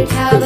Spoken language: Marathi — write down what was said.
उंबरठ्यावर